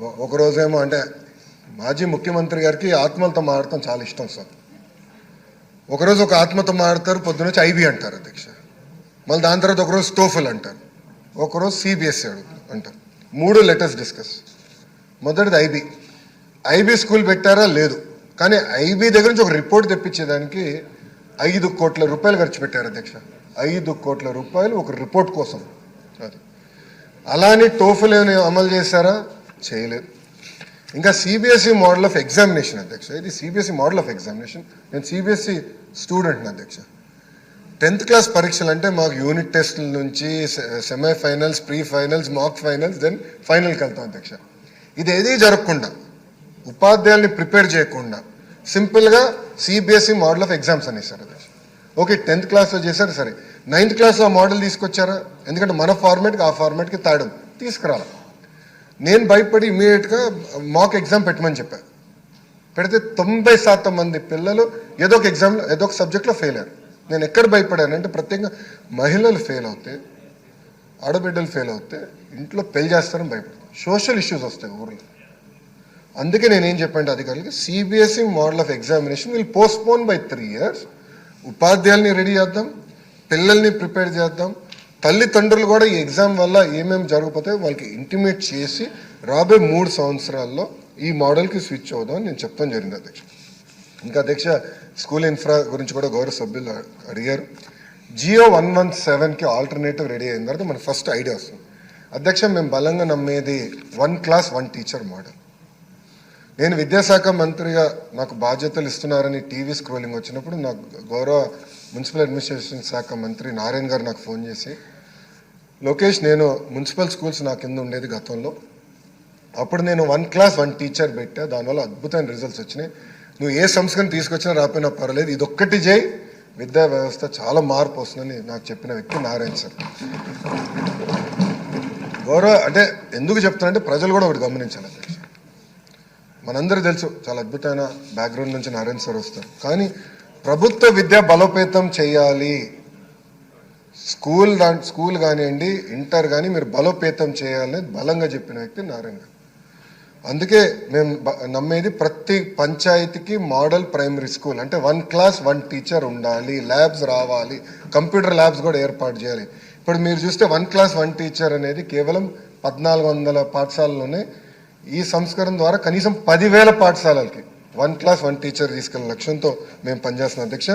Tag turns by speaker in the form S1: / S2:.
S1: ఒకరోజేమో అంటే మాజీ ముఖ్యమంత్రి గారికి ఆత్మలతో మాడటం చాలా ఇష్టం సార్. ఒకరోజు ఒక ఆత్మతో మాడతారు పొద్దున వచ్చి ఐబీ అంటారు అధ్యక్ష. మళ్ళీ దాని తర్వాత ఒకరోజు స్టోఫుల్ అంటారు. ఒకరోజు సిబిఎస్ఈ అంటారు. మూడు లెటర్స్ డిస్కస్. మొదటిది ఐబీ. ఐబీ స్కూల్ పెట్టారా? లేదు. కానీ ఐబీ దగ్గర నుంచి ఒక రిపోర్ట్ తెప్పించేదానికి ఐదు కోట్ల రూపాయలు ఖర్చు పెట్టారు అధ్యక్ష. ఐదు కోట్ల రూపాయలు ఒక రిపోర్ట్ కోసం. అది. అలానే టోఫుల్ ఏమైనా అమలు చేశారా? చేయలేదు. ఇంకా సిబిఎస్ఈ మోడల్ ఆఫ్ ఎగ్జామినేషన్ అధ్యక్ష. ఇది సిబిఎస్ఈ మోడల్ ఆఫ్ ఎగ్జామినేషన్ నేను సిబిఎస్ఈ స్టూడెంట్ని అధ్యక్ష. టెన్త్ క్లాస్ పరీక్షలు అంటే మాకు యూనిట్ టెస్ట్ల నుంచి semifinals pre finals mock finals then ఫైనల్కి వెళ్తాం అధ్యక్ష. ఇది ఏదీ జరగకుండా ఉపాధ్యాయుల్ని ప్రిపేర్ చేయకుండా సింపుల్గా సిబిఎస్ఈ మోడల్ ఆఫ్ ఎగ్జామ్స్ అనేసారు అధ్యక్ష. ఓకే టెన్త్ క్లాస్లో చేశారు సరే. నైన్త్ క్లాస్లో ఆ మోడల్ తీసుకొచ్చారా? ఎందుకంటే మన ఫార్మేట్కి ఆ ఫార్మేట్కి తాడు తీసుకురాలి నేను భయపడి ఇమీడియట్గా మాక్ ఎగ్జామ్ పెట్టమని చెప్పాను పెడితే తొంభై శాతం మంది పిల్లలు ఏదో ఒక ఎగ్జామ్లో ఏదో ఒక సబ్జెక్ట్లో ఫెయిల్ అయ్యారు. నేను ఎక్కడ భయపడానంటే ప్రత్యేకంగా మహిళలు ఫెయిల్ అవుతే ఆడబిడ్డలు ఫెయిల్ అవుతే ఇంట్లో పెళ్ళి చేస్తారని భయపడతాను సోషల్ ఇష్యూస్ వస్తాయి ఊర్లో. అందుకే నేనేం చెప్పాను అధికారులకి CBSE model of examination will postpone by three years ఉపాధ్యాయుల్ని ready చేద్దాం పిల్లల్ని ప్రిపేర్ చేద్దాం తల్లిదండ్రులు కూడా ఈ ఎగ్జామ్ వల్ల ఏమేమి జరగకపోతే వాళ్ళకి ఇంటిమేట్ చేసి రాబోయే మూడు సంవత్సరాల్లో ఈ మోడల్కి స్విచ్ అవుదాం అని నేను చెప్తాను జరిగింది అధ్యక్ష. ఇంకా అధ్యక్ష స్కూల్ ఇన్ఫ్రా గురించి కూడా గౌరవ సభ్యులు అడిగారు. జియో వన్ వన్ సెవెన్కి ఆల్టర్నేటివ్ రెడీ అయిన తర్వాత మన ఫస్ట్ ఐడియా వస్తుంది. అధ్యక్ష మేము బలంగా నమ్మేది one class one teacher model. నేను విద్యాశాఖ మంత్రిగా నాకు బాధ్యతలు ఇస్తున్నారని టీవీ స్క్రోలింగ్ వచ్చినప్పుడు నాకు గౌరవ మున్సిపల్ అడ్మినిస్ట్రేషన్ శాఖ మంత్రి నారాయణ గారు నాకు ఫోన్ చేసి లోకేష్ నేను మున్సిపల్ స్కూల్స్ నా కింద ఉండేది గతంలో. అప్పుడు నేను వన్ క్లాస్ వన్ టీచర్ పెట్టా. దానివల్ల అద్భుతమైన రిజల్ట్స్ వచ్చినాయి. నువ్వు ఏ సంస్కరణ తీసుకొచ్చినా రాపోయినా పర్వాలేదు. ఇది ఒక్కటి చేయి. విద్యా వ్యవస్థ చాలా మార్పు వస్తుందని నాకు చెప్పిన వ్యక్తి నారాయణ సార్. గౌరవ అంటే ఎందుకు చెప్తానంటే ప్రజలు కూడా ఒకటి గమనించాలి. అధ్యక్ష మనందరూ తెలుసు చాలా అద్భుతమైన బ్యాక్గ్రౌండ్ నుంచి నారాయణ సార్ వస్తారు. కానీ ప్రభుత్వ విద్య బలోపేతం చేయాలి. స్కూల్ దా స్కూల్ కానివ్వండి ఇంటర్ కానీ మీరు బలోపేతం చేయాలని బలంగా చెప్పిన వ్యక్తి నారాయణ గారు. అందుకే మేము నమ్మేది ప్రతి పంచాయతీకి మోడల్ ప్రైమరీ స్కూల్ అంటే వన్ క్లాస్ వన్ టీచర్ ఉండాలి ల్యాబ్స్ రావాలి కంప్యూటర్ ల్యాబ్స్ కూడా ఏర్పాటు చేయాలి. ఇప్పుడు మీరు చూస్తే వన్ క్లాస్ వన్ టీచర్ అనేది కేవలం పద్నాలుగు వందల పాఠశాలలోనే ఈ సంస్కరణ ద్వారా కనీసం పదివేల పాఠశాలలకి వన్ క్లాస్ వన్ టీచర్ తీసుకెళ్ళిన లక్ష్యంతో మేము పనిచేస్తున్నాం అధ్యక్ష.